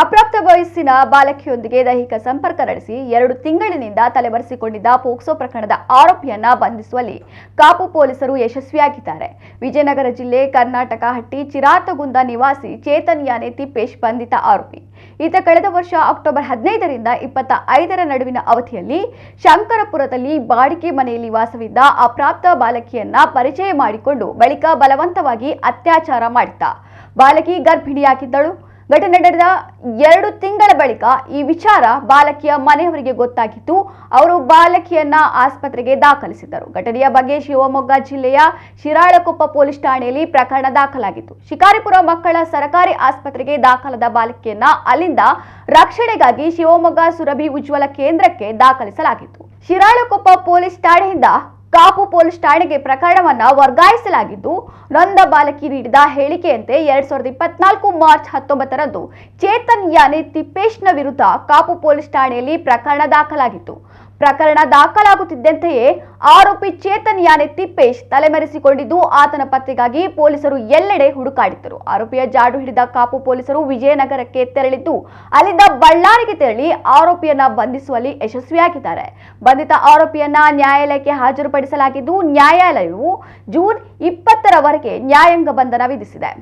ಅಪ್ರಾಪ್ತ ವಯಸ್ಸಿನ ಬಾಲಕಿಯೊಂದಿಗೆ ದೈಹಿಕ ಸಂಪರ್ಕ ನಡೆಸಿ ಎರಡು ತಿಂಗಳಿನಿಂದ ತಲೆಮರೆಸಿಕೊಂಡಿದ್ದ ಪೋಕ್ಸೋ ಪ್ರಕರಣದ ಆರೋಪಿಯನ್ನ ಬಂಧಿಸುವಲ್ಲಿ ಕಾಪು ಪೊಲೀಸರು ಯಶಸ್ವಿಯಾಗಿದ್ದಾರೆ. ವಿಜಯನಗರ ಜಿಲ್ಲೆ ಕರ್ನಾಟಕ ಹಟ್ಟಿ ಚಿರಾತಗುಂದ ನಿವಾಸಿ ಚೇತನ್ ಯಾನೆ ತಿಪ್ಪೇಶ್ ಬಂಧಿತ ಆರೋಪಿ. ಈತ ಕಳೆದ ವರ್ಷ ಅಕ್ಟೋಬರ್ ಹದಿನೈದರಿಂದ ಇಪ್ಪತ್ತ ಐದರ ನಡುವಿನ ಅವಧಿಯಲ್ಲಿ ಶಂಕರಪುರದಲ್ಲಿ ಬಾಡಿಗೆ ಮನೆಯಲ್ಲಿ ವಾಸವಿದ್ದ ಅಪ್ರಾಪ್ತ ಬಾಲಕಿಯನ್ನ ಪರಿಚಯ ಮಾಡಿಕೊಂಡು ಬಳಿಕ ಬಲವಂತವಾಗಿ ಅತ್ಯಾಚಾರ ಮಾಡಿದ್ದ. ಬಾಲಕಿ ಗರ್ಭಿಣಿಯಾಗಿದ್ದಳು. ಘಟನೆ ನಡೆದ ಎರಡು ತಿಂಗಳ ಬಳಿಕ ಈ ವಿಚಾರ ಬಾಲಕಿಯ ಮನೆಯವರಿಗೆ ಗೊತ್ತಾಗಿತ್ತು. ಅವರು ಬಾಲಕಿಯನ್ನ ಆಸ್ಪತ್ರೆಗೆ ದಾಖಲಿಸಿದ್ದರು. ಘಟನೆಯ ಬಗ್ಗೆ ಶಿವಮೊಗ್ಗ ಜಿಲ್ಲೆಯ ಶಿರಾಳಕೊಪ್ಪ ಪೊಲೀಸ್ ಠಾಣೆಯಲ್ಲಿ ಪ್ರಕರಣ ದಾಖಲಾಗಿತ್ತು. ಶಿಕಾರಿಪುರ ಮಕ್ಕಳ ಸರಕಾರಿ ಆಸ್ಪತ್ರೆಗೆ ದಾಖಲಾದ ಬಾಲಕಿಯನ್ನ ಅಲ್ಲಿಂದ ರಕ್ಷಣೆಗಾಗಿ ಶಿವಮೊಗ್ಗ ಸುರಭಿ ಉಜ್ವಲ ಕೇಂದ್ರಕ್ಕೆ ದಾಖಲಿಸಲಾಗಿತ್ತು. ಶಿರಾಳಕೊಪ್ಪ ಪೊಲೀಸ್ ಠಾಣೆಯಿಂದ ಕಾಪು ಪೊಲೀಸ್ ಠಾಣೆಗೆ ಪ್ರಕರಣವನ್ನ ವರ್ಗಾಯಿಸಲಾಗಿದ್ದು, ನೊಂದ ಬಾಲಕಿ ನೀಡಿದ ಹೇಳಿಕೆಯಂತೆ ಎರಡ್ ಸಾವಿರದ ಇಪ್ಪತ್ನಾಲ್ಕು ಮಾರ್ಚ್ ಹತ್ತೊಂಬತ್ತರಂದು ಚೇತನ್ ಯಾನೆ ತಿಪ್ಪೇಶ್ನ ವಿರುದ್ಧ ಕಾಪು ಪೊಲೀಸ್ ಠಾಣೆಯಲ್ಲಿ ಪ್ರಕರಣ ದಾಖಲಾಗಿತ್ತು. ಪ್ರಕರಣ ದಾಖಲಾಗುತ್ತಿದ್ದಂತೆಯೇ ಆರೋಪಿ ಚೇತನ್ ಯಾನೆ ತಿಪ್ಪೇಶ್ ತಲೆಮರೆಸಿಕೊಂಡಿದ್ದು, ಆತನ ಪತ್ತೆಗಾಗಿ ಪೊಲೀಸರು ಎಲ್ಲೆಡೆ ಹುಡುಕಾಡಿದ್ದರು. ಆರೋಪಿಯ ಜಾಡು ಹಿಡಿದ ಕಾಪು ಪೊಲೀಸರು ವಿಜಯನಗರಕ್ಕೆ ತೆರಳಿದ್ದು ಅಲ್ಲಿಂದ ಬಳ್ಳಾರಿಗೆ ತೆರಳಿ ಆರೋಪಿಯನ್ನ ಬಂಧಿಸುವಲ್ಲಿ ಯಶಸ್ವಿಯಾಗಿದ್ದಾರೆ. ಬಂಧಿತ ಆರೋಪಿಯನ್ನ ನ್ಯಾಯಾಲಯಕ್ಕೆ ಹಾಜರುಪಡಿಸಲಾಗಿದ್ದು, ನ್ಯಾಯಾಲಯವು ಜೂನ್ ಇಪ್ಪತ್ತರವರೆಗೆ ನ್ಯಾಯಾಂಗ ಬಂಧನ ವಿಧಿಸಿದೆ.